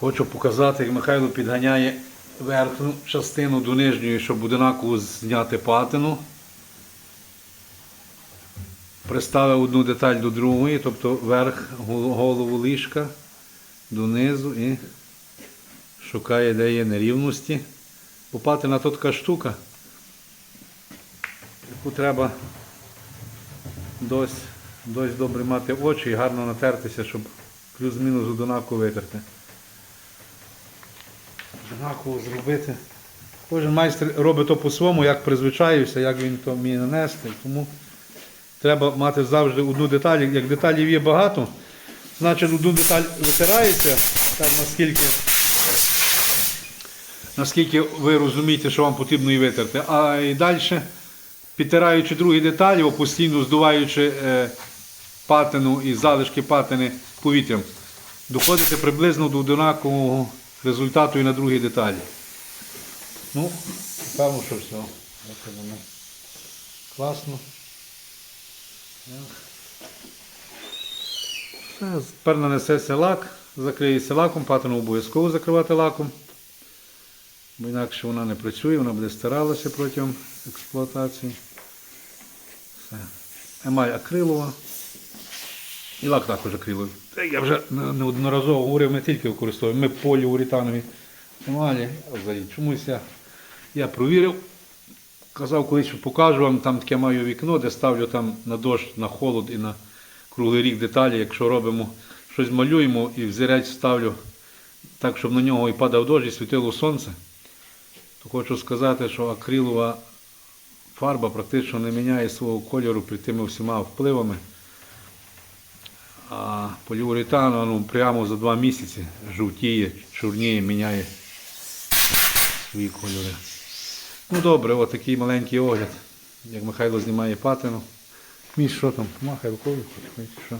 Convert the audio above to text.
Хочу показати, як Михайло підганяє верхню частину до нижньої, щоб одинаково зняти патину. Приставив одну деталь до другої, тобто верх голову ліжка донизу і шукає, де є нерівності. Бо патина то така штука, яку треба дось, дось добре мати очі і гарно натертися, щоб плюс-мінус одинаково витерти. Одинаково зробити. Кожен майстер робить то по-своєму, як призвичаюся, як він то вміє нанести. Тому треба мати завжди одну деталь. Як деталів є багато, значить одну деталь витирається, так наскільки, наскільки ви розумієте, що вам потрібно її витерти. А і далі, підтираючи другі деталі, постійно здуваючи е, патину і залишки патини повітрям, доходите приблизно до однакового результату і на другій деталі. Ну, певно, що все. Воно. Класно. Все, тепер нанесеться лак, закриється лаком, патину обов'язково закривати лаком. Бо інакше вона не працює, вона буде стиралася протягом експлуатації. Все. Емаль акрилова. І лак також акриловий. Я вже неодноразово говорив, ми тільки використовуємо. Ми поліуретанові емалі. Взагалі чомусь я, я провірив. Казав колись, покажу вам, там таке маю вікно, де ставлю там на дощ, на холод і на круглий рік деталі. Якщо робимо щось малюємо і взірець ставлю так, щоб на нього і падав дощ, і світило сонце, то хочу сказати, що акрилова фарба практично не міняє свого кольору під тими всіма впливами. А поліуретан ну, прямо за два місяці жовтіє, чорніє, міняє свої кольори. Ну добре, от такий маленький огляд, як Михайло знімає патину. Мій що там? Махай рукою, хоч що.